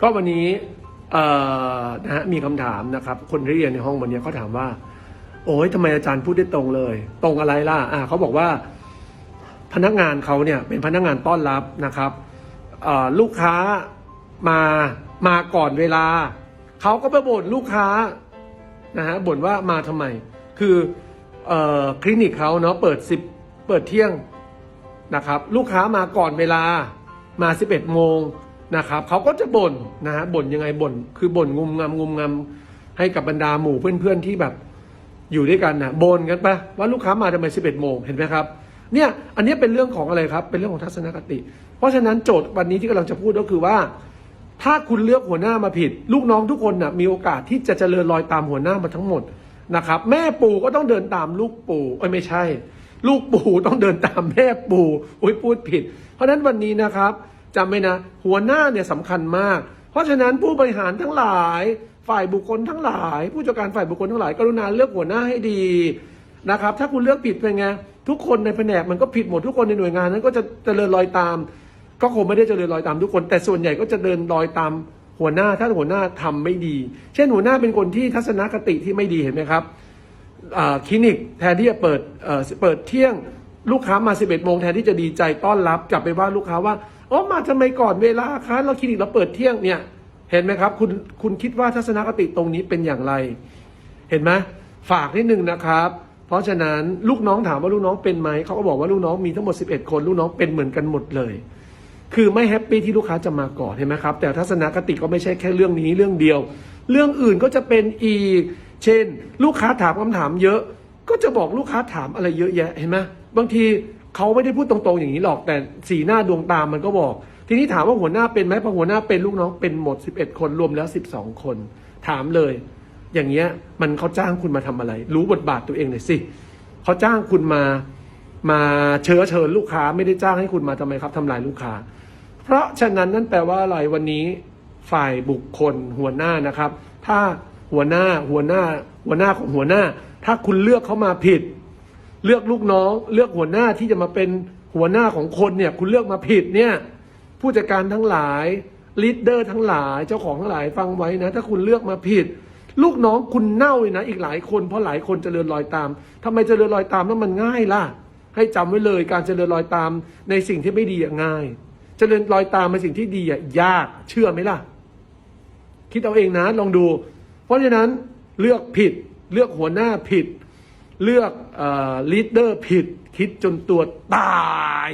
ก็วันนี้นะฮะมีคำถามนะครับ คนที่เรียนในห้องวันนี้เขาถามว่า โอ้ยทำไมอาจารย์พูดได้ตรงเลย ตรงอะไรล่ะอ่าเขาบอกว่าพนักงานเขาเนี่ยเป็นพนักงานต้อนรับนะครับลูกค้ามามาก่อนเวลา เขาก็ไปบ่นลูกค้านะฮะบ่นว่ามาทำไม คืออคลินิกเขาเนาะเปิดสิบเปิดเที่ยงนะครับ ลูกค้ามาก่อนเวลามา11โมง นะครับเขาก็จะบ่นนะฮะบ่นยังไงบ่นคือบ่นงุมงำงุมงำให้กับบรรดาหมู่เพื่อนๆที่แบบอยู่ด้วยกันนะบ่นกันปะว่าลูกค้ามาทำไม11โมงเห็นไหมครับเนี่ยอันนี้เป็นเรื่องของอะไรครับ เป็นเรื่องของทัศนคติ เพราะฉะนั้นโจทย์วันนี้ที่กำลังจะพูดก็คือว่า ถ้าคุณเลือกหัวหน้ามาผิด ลูกน้องทุกคนน่ะมีโอกาสที่จะเจริญรอยตามหัวหน้ามาทั้งหมดนะครับ แม่ปู่ก็ต้องเดินตามลูกปู่เอ้ยไม่ใช่ ลูกปู่ต้องเดินตามแม่ปู่อุ้ยพูดผิด เพราะฉะนั้นวันนี้นะครับ จำไว้นะ หัวหน้าเนี่ยสำคัญมาก เพราะฉะนั้นผู้บริหารทั้งหลาย ฝ่ายบุคคลทั้งหลาย ผู้จัดการฝ่ายบุคคลทั้งหลายกรุณาเลือกหัวหน้าให้ดีนะครับ ถ้าคุณเลือกผิดเป็นไงทุกคนในแผนกมันก็ผิดหมดทุกคนในหน่วยงานนั้นก็จะเจริญรอยตาม ก็คงไม่ได้เจริญรอยตามทุกคน แต่ส่วนใหญ่ก็จะเดินรอยตามหัวหน้าถ้าหัวหน้าทำไม่ดี เช่นหัวหน้าเป็นคนที่ทัศนคติที่ไม่ดีเห็นไหมครับคลินิกแทนที่จะเปิดเอ่อเปิดเที่ยงลูกค้ามา 11โมงแทนที่จะดีใจต้อนรับกลับไปว่าลูกค้าว่า อ๋อมาทำไมก่อนเวลาคะเราคลินิกเราเปิดเที่ยงเนี่ย เห็นไหมครับ คุณคุณคิดว่าทัศนคติตรงนี้เป็นอย่างไร เห็นไหมฝากนิดนึงนะครับ เพราะฉะนั้นลูกน้องถามว่าลูกน้องเป็นไหมเขาก็บอกว่าลูกน้องมีทั้งหมด 11 คนลูกน้องเป็นเหมือนกันหมดเลย คือไม่แฮปปี้ที่ลูกค้าจะมาก่อนเห็นไหมครับ แต่ทัศนคติก็ไม่ใช่แค่เรื่องนี้เรื่องเดียว เรื่องอื่นก็จะเป็นอีก เช่น ลูกค้าถามคำถามเยอะ ก็จะบอกลูกค้าถามอะไรเยอะแยะเห็นไหมบางทีเขาไม่ได้พูดตรงๆอย่างนี้หรอกแต่สีหน้าดวงตามันก็บอก ทีนี้ถามว่าหัวหน้าเป็นไหมพอหัวหน้าเป็นลูกน้องเป็นหมด 11 คนรวมแล้ว 12 คน ถามเลย อย่างเงี้ยมันเขาจ้างคุณมาทำอะไร รู้บทบาทตัวเองหน่อยสิเขาจ้างคุณมามาเชิญเชิญลูกค้าไม่ได้จ้างให้คุณมาทำไมครับทำลายลูกค้า เพราะฉะนั้นนั่นแปลว่าอะไรวันนี้ฝ่ายบุคคลหัวหน้านะครับ ถ้าหัวหน้าหัวหน้าหัวหน้าของหัวหน้า ถ้าคุณเลือกเขามาผิด เลือกลูกน้อง เลือกหัวหน้าที่จะมาเป็นหัวหน้าของคนเนี่ย คุณเลือกมาผิดเนี่ย ผู้จัดการทั้งหลายลีดเดอร์ทั้งหลายเจ้าของทั้งหลายฟังไว้นะ ถ้าคุณเลือกมาผิด ลูกน้องคุณเน่าเลยนะ อีกหลายคนเพราะหลายคนจเจริญรอยตามทำไมจเจริญรอยตามแล้วมันง่ายล่ะ ให้จำไว้เลยการจเจริญรอยตามในสิ่งที่ไม่ดีง่ายจเจริญรอยตามในสิ่งที่ดียากเชื่อไหมล่ะ คิดเอาเองนะลองดู เพราะฉะนั้นเลือกผิด เลือกหัวหน้าผิด เลือกลีดเดอร์ผิด คิดจนตัวตาย